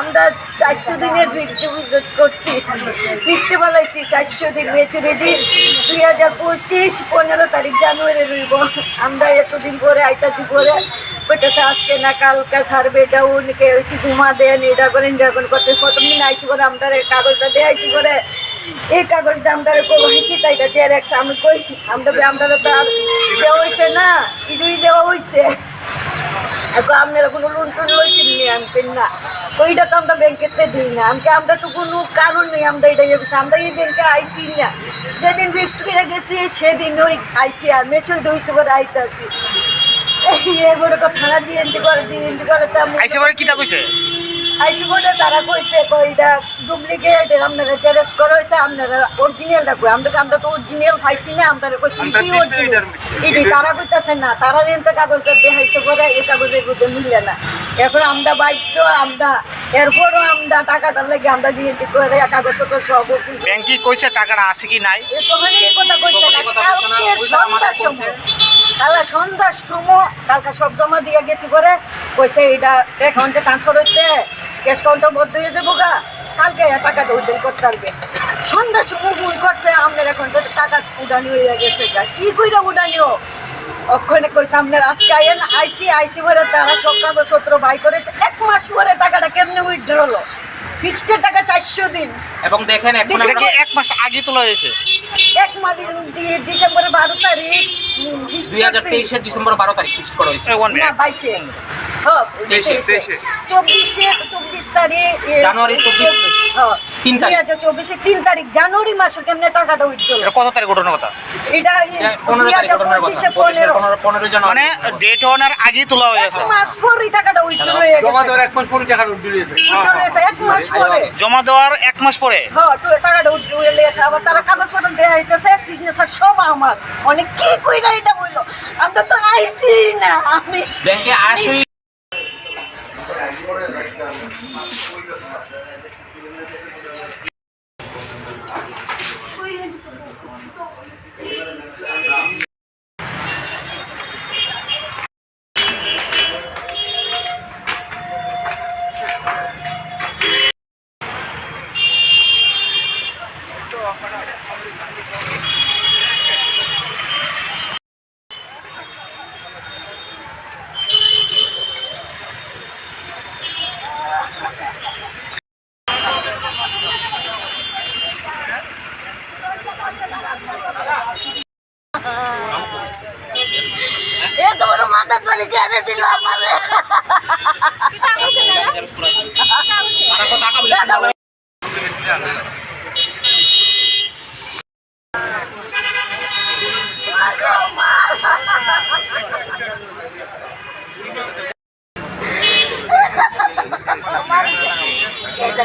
আমরা চারশো দিনের করছি। ফিক্সড বানাইছি, চারশো দিন। মেচুরিটি দুই হাজার পঁচিশ, পনেরো তারিখ জানুয়ারি রইব। আমরা এতদিন পরে আইতাছি পরে। কইতেছে আজকে না, কালকে সার্ভে ডাউনকে হয়েছি জমা দেন এটা করেন এটা করেন করতে প্রথম দিন আইছি পরে আমরা কাগজটা দেয়াইছি পরে। এই কাগজটা আমরা কই কি তাই জেরক্স? আমি কই, আমরা আমরা তো আর দেওয়া হয়েছে না ইডুই দেওয়া হয়েছে এখন আপনারা কোনো লোন টোন লইছেন নি? আমি না। ওইটা তো আমরা ব্যাংকেতে দিই না। আমাকে আমরা তো কোনো কারণ নেই, আমরা এটা ইয়ে আমরা এই ব্যাংকে আইসি না। যেদিন ফিক্সড করে গেছি, সেদিন ওই আইসি আর মেচুর দইছে করে আইতাছি। এরপরে থানা দিয়ে এন্ট্রি করে দিয়ে এন্ট্রি করে, তো আমি আইসে বলে তারা কইছে কইটা ডুপ্লিকেট আপনারা জেরক্স করা হয়েছে আপনারা অরিজিনালটা কই আমরা আমরা তো অরিজিনাল পাইছি না আমরা কইছি দিছি অরিজিনাল ইডি তারা কইতাছে না তারা এনতে কাগজটা দেখাইছে পরে এই কাগজের মধ্যে মিলে না। এরপর আমরা বাধ্য আমরা এরপরও আমরা টাকাটা লাগে আমরা জিএনটি করে কাগজপত্র সব ব্যাংকে কইছে টাকাটা আছে কি নাই। তখন এই কথা কইছে না। কালকে সন্ধ্যার সময় কালা সন্ধ্যার সময় কালকে সব জমা দিয়ে গেছি করে কইছে এটা অ্যাকাউন্টে ট্রান্সফার হইতে ক্যাশ কাউন্টার বন্ধ হয়ে যাব গা। কালকে টাকাটা উদ্ধার করতে পারবে সন্ধ্যার সময় ফোন করছে, আপনার এখন টাকা উডানি হয়ে গেছে গা। কি কইরা উডানিও অক্ষণে কইছে আপনার আজকে আইন, আইসি আইসি ভরে তারা সব কাগজপত্র বাই করেছে। এক মাস পরে টাকাটা কেমনে উইথড্র হলো? ফিক্সডের টাকা চারশো দিন। এবং দেখেন এখন কি এক মাস আগে তোলা হয়েছে? এক মাস ডি- ডিসেম্বরের বারো তারিখ দুই হাজার। তেইশের ডিসেম্বর বারো তারিখ ফিক্সড করা হয়েছে। বাইশে। হ্যাঁ। চব্বিশে চব্বিশ তারিখ জানুয়ারি চব্বিশ হ্যাঁ, তিন তারিখ। দুই হাজার চব্বিশে তিন তারিখ জানুয়ারি মাসে কেমনে টাকাটা এটা কত তারিখ ঘটনার কথা? এটা দুই হাজার পঁচিশে পনেরো মানে ডেট হওয়ার আগেই তোলা এক হয়েছে মাস পরে টাকাটা উঠল হয়ে। জমা দেওয়ার এক মাস পরে টাকাটা উঠে দিয়েছে হয়েছে এক মাস পরে। জমা দেওয়ার এক মাস পরে। হ্যাঁ তো টাকাটা আবার তারা কাগজপত্র দেওয়া হইতেছে সিগনেচার সব আমার। অনেক কি কইরা এটা বলল আমরা তো আইছি না আমি ব্যাংকে ধরে কেঁদে দিল আমারে এটা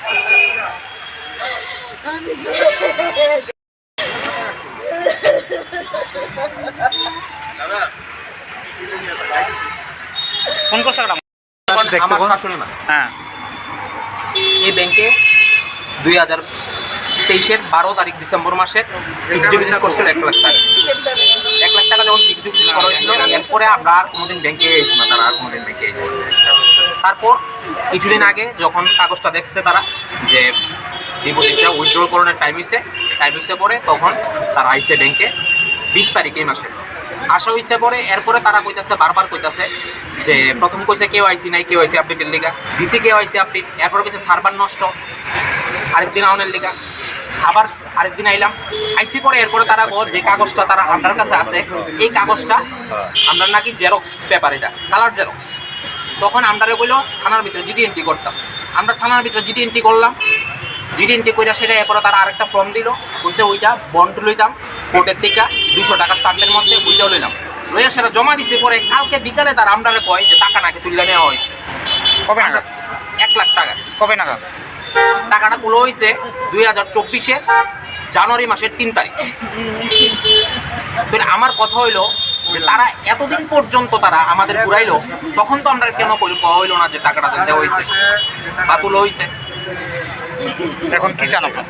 ফোন করছে কেন আমার শাশুড়ি মা। হ্যাঁ। এই ব্যাংকে দুই হাজার তেইশের বারো তারিখ ডিসেম্বর মাসের ফিক্সড ডিপোজিট করছিল এক লাখ টাকা। এক লাখ টাকা যখন ফিক্সড ডিপোজিট করা হয়েছিল এরপরে আমরা আর কোনোদিন ব্যাংকে এসেছি না তারা আর কোনোদিন ব্যাংকে এসেছি না। তারপর কিছুদিন আগে যখন কাগজটা দেখছে তারা যে ডিপোজিটটা উইথড্রল করানোর টাইম হয়েছে টাইম হয়েছে পরে তখন তারা আইসে ব্যাংকে বিশ তারিখ এই মাসে। আসা হয়েছে পরে, এরপরে তারা কইতাছে, বারবার কইতাছে যে প্রথম কইছে কেউ আইসি নাই কেউ আইসি আপডেটের লিগা। দিছে কেউ আইসি আপডেট এরপরে কইছে সার্ভার নষ্ট। আরেকদিন আউনের লিগা। আবার আরেকদিন আইলাম। আইসি পরে, এরপরে তারা যে কাগজটা তারা আপনার কাছে আছে, এই কাগজটা আমরা নাকি জেরক্স পেপার এটা কালার জেরক্স তখন আমরা কইলো, থানার ভিতরে জিডি এন্ট্রি করতাম। আমরা থানার ভিতরে জিডি এন্ট্রি করলাম। জিডি এন্ট্রি করে সেটা এরপরে তারা আরেকটা ফর্ম দিল। বুঝতে ওইটা বন্ড লইতাম কোর্টের থেকে দুশো টাকা স্টাম্পের মধ্যে বুঝতেও লইলাম। লইয়া সেটা জমা দিছে পরে কালকে বিকালে তার আমরারে কয় যে টাকা নাকি তুলে নেওয়া হয়েছে কবে নাগাদ? এক লাখ টাকা। কবে নাগাদ? টাকাটা তুলো হয়েছে দুই হাজার চব্বিশের জানুয়ারি মাসের তিন তারিখ। আমার কথা হইল যে তারা এতদিন পর্যন্ত তারা আমাদের ঘুরাইলো তখন তো আমরা কেন কই- কওয়া হইল না যে টাকাটা দেওয়া হয়েছে বা তুলো হয়েছে এখন কি চান আপনার?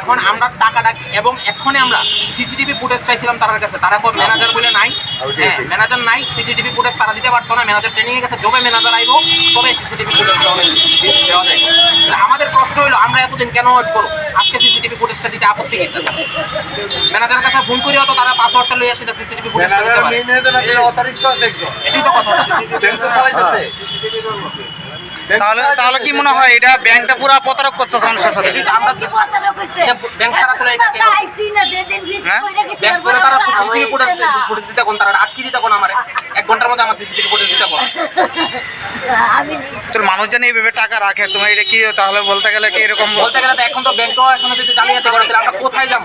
এখন আমরা টাকাটা এবং এক্ষণে আমরা সিসিটিভি ফুটেজ চাইছিলাম তার কাছে। তারা কোনো ম্যানেজার বলে নাই। হ্যাঁ ম্যানেজার নাই সিসিটিভি ফুটেজ তারা দিতে পারতো না। ম্যানেজার ট্রেনিং এ গেছে যবে ম্যানেজার আইবো তবে সিসিটিভি ফুটেজ দেওয়া যায়। আমাদের প্রশ্ন হলো আমরা এতদিন কেন ওয়েট করব? আজকে সিসিটিভি ফুটেজটা দিতে আপত্তি কিন্তু ম্যানেজারের কাছে ফোন করি তো তারা পাসওয়ার্ডটা লইয়া সেটা সিসিটিভি ফুটেজটা দিতে পারে। এটাই তো কথা। তাহলে তাহলে কি মনে হয় এটা ব্যাংকটা পুরো প্রতারক করছে মানুষের সাথে? ব্যাংক হ্যাঁ? কইরা গেছি, ব্যাংক করে এরপরে তারা আমরা সিসিটিভি ফুটেজ হইছে না। ফুটেজ দিতে তারা আজকে দিতে কোন আমার? এক ঘণ্টার মধ্যে আমার সিসিটিভি ফুটেজ দিতে তোর মানুষজন এইভাবে টাকা রাখে তুমি এটা কি তাহলে বলতে গেলে কি এরকম বলতে গেলে তো এখন তো ব্যাংকও এখনও যদি জালিয়াতি করেছিল আমরা কোথায় যাব?